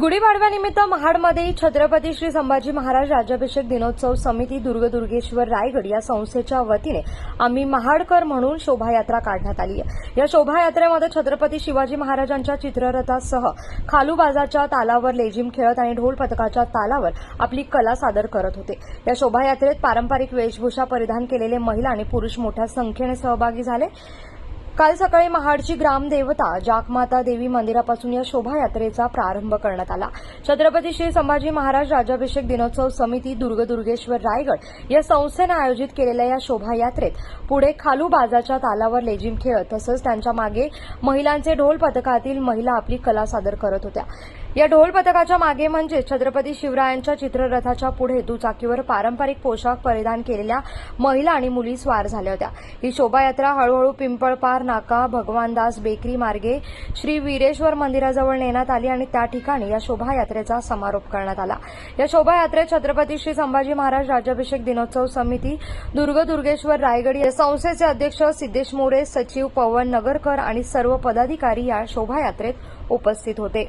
गुढीपाडव्यानिमित्त महाडमध्ये छत्रपती श्री संभाजी महाराज राज्याभिषेक दिनोत्सव समिती दुर्गदुर्गेश्वर रायगड या संस्थेच्या वतीने आम्ही महाडकर म्हणून शोभायात्रा काढण्यात आली आहे. या शोभायात्रेमध्ये छत्रपती शिवाजी महाराजांच्या चित्ररथासह खालूबाजाच्या तालावर लेझिम खेळत आणि ढोल पथकाच्या तालावर आपली कला सादर करत होते. या शोभायात्रेत पारंपरिक वेशभूषा परिधान केलेले महिला आणि पुरुष मोठ्या संख्येने सहभागी झाले. काल सकाळी महाडची ग्रामदेवता जाकमाता देवी मंदिरापासून या शोभायात्रेचा प्रारंभ करण्यात आला. छत्रपती श्री संभाजी महाराज राज्याभिषेक दिनोत्सव समिती दुर्गदुर्गेश्वर रायगड या संस्थेनं आयोजित केलेल्या या शोभायात्रेत पुढे खालू बाजाच्या तालावर लेझिम खेळत तसंच त्यांच्या मागे महिलांचे ढोल पथकातील महिला आपली कला सादर करत होत्या. या ढोल पथकाच्या मागे म्हणजे छत्रपती शिवरायांच्या चित्ररथाच्या पुढे दुचाकीवर पारंपरिक पोशाख परिधान केलेल्या महिला आणि मुली स्वार झाल्या होत्या. ही शोभायात्रा हळूहळू पिंपळपार नाका भगवानदास बेकरी मार्गे श्री वीरेश्वर मंदिराजवळ नेण्यात आली आणि त्या ठिकाणी या शोभायात्रेचा समारोप करण्यात आला. या शोभायात्रेत छत्रपती श्री संभाजी महाराज राज्याभिषेक दिनोत्सव समिती दुर्गदुर्गेश्वर रायगड या संस्थेचे अध्यक्ष सिद्धेश मोरे सचिव पवन नगरकर आणि सर्व पदाधिकारी या शोभायात्रेत उपस्थित होते.